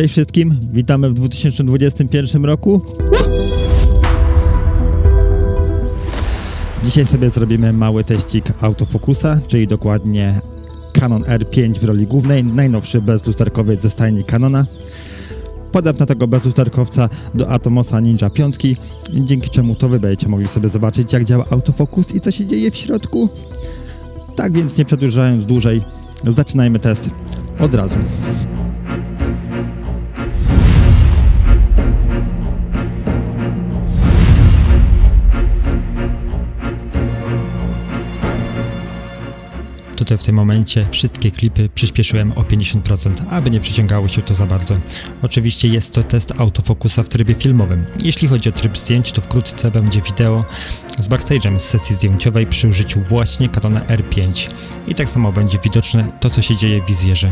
Cześć wszystkim, witamy w 2021 roku. Dzisiaj sobie zrobimy mały teścik autofokusa, czyli dokładnie Canon R5 w roli głównej, najnowszy bezlusterkowiec ze stajni Canona. Podepnę tego bezlusterkowca do Atomosa Ninja 5, dzięki czemu to wy będziecie mogli sobie zobaczyć jak działa autofokus i co się dzieje w środku. Tak więc nie przedłużając dłużej, zaczynajmy test od razu. W tym momencie wszystkie klipy przyspieszyłem o 50%, aby nie przyciągało się to za bardzo. Oczywiście jest to test autofokusa w trybie filmowym. Jeśli chodzi o tryb zdjęć, to wkrótce będzie wideo z backstage'em z sesji zdjęciowej przy użyciu właśnie Canona R5. I tak samo będzie widoczne to, co się dzieje w wizjerze.